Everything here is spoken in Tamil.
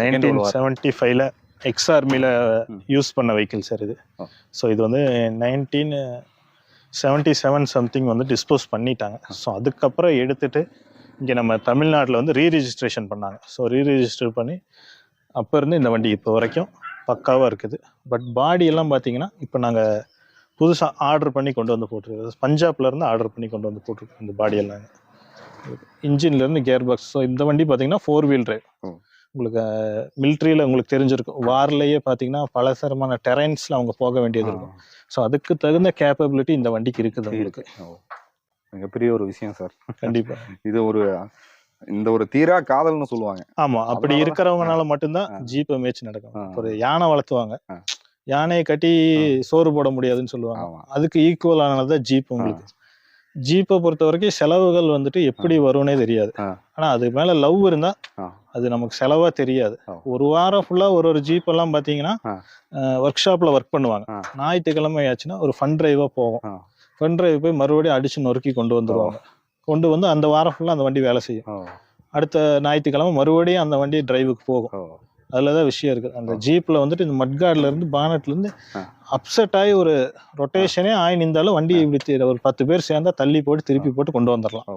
நைன்டீன். செவன்ட்டி ஃபைவ்ல எக்ஸ் ஆர்மியில். யூஸ் பண்ண வெஹிக்கிள் சார் இது. ஸோ இது வந்து நைன்டீன் செவன்ட்டி செவன் சம்திங் வந்து டிஸ்போஸ் பண்ணிட்டாங்க. ஸோ அதுக்கப்புறம் எடுத்துட்டு இங்கே நம்ம தமிழ்நாட்டில் வந்து ரீ ரெஜிஸ்ட்ரேஷன் பண்ணாங்க. ஸோ ரீ ரெஜிஸ்டர் பண்ணி அப்போ இருந்து இந்த வண்டி இப்போ வரைக்கும் பக்காவாக இருக்குது. பட் பாடி எல்லாம் பார்த்தீங்கன்னா இப்போ நாங்கள் புதுசாக ஆர்டர் பண்ணி கொண்டு வந்து போட்டிருக்கோம். பஞ்சாப்ல இருந்து ஆர்டர் பண்ணி கொண்டு வந்து போட்டிருக்கோம் இந்த பாடி எல்லாம். இன்ஜின்லேருந்து கியர் பாக்ஸ் ஸோ இந்த வண்டி பார்த்தீங்கன்னா ஃபோர் வீல் டிரைவ். உங்களுக்கு மிலிட்ரியில் உங்களுக்கு தெரிஞ்சிருக்கும். வார்லேயே பார்த்தீங்கன்னா பலசரமான டெரைன்ஸில் அவங்க போக வேண்டியது இருக்கும். ஸோ அதுக்கு தகுந்த கேப்பபிலிட்டி இந்த வண்டிக்கு இருக்குது உங்களுக்கு. மிகப்பெரிய ஒரு விஷயம் சார். கண்டிப்பாக இது ஒரு இந்த ஒரு தீரா காதல்னு சொல்லுவாங்க. ஆமாம் அப்படி இருக்கிறவங்கனால மட்டும்தான். ஜீப்பை மேய்ச்சி நடக்கும். ஒரு யானை வளர்த்துவாங்க. யானையை கட்டி சோறு போட முடியாதுன்னு சொல்லுவாங்க. ஆமா. அதுக்கு ஈக்குவலானது தான் ஜீப் உங்களுக்கு. ஜீப்பை பொறுத்த வரைக்கும் செலவுகள் வந்துட்டு எப்படி வரும்னே தெரியாது. ஆனா அது மேல லவ் இருந்தா. அது நமக்கு செலவா தெரியாது. ஒரு வாரம் ஃபுல்லா ஒரு ஒரு ஜீப் எல்லாம் பாத்தீங்கன்னா ஆ. ஒர்க் ஷாப்ல ஒர்க் பண்ணுவாங்க. ஞாயிற்றுக்கிழமை ஆச்சுன்னா ஒரு ஃபன் டிரைவா போகும் ஆ. ஃபன் டிரைவ் போய் மறுபடியும் அடிச்சு நொறுக்கி கொண்டு வந்துருவாங்க. கொண்டு வந்து அந்த வாரம் ஃபுல்லா அந்த வண்டி வேலை செய்யும். அடுத்த ஞாயிற்றுக்கிழமை மறுபடியும் அந்த வண்டி டிரைவுக்கு போகும். அதில் தான் விஷயம் இருக்குது அந்த ஜீப்பில் வந்துட்டு இந்த மட்கார்ட்ல இருந்து bonnet ல இருந்து ஆ. அப்செட் ஆகி ஒரு ரொட்டேஷனே ஆகி நின்றாலும் வண்டி இப்படி ஒரு பத்து பேர் சேர்ந்தா தள்ளி போட்டு திருப்பி போட்டு கொண்டு வந்துடலாம்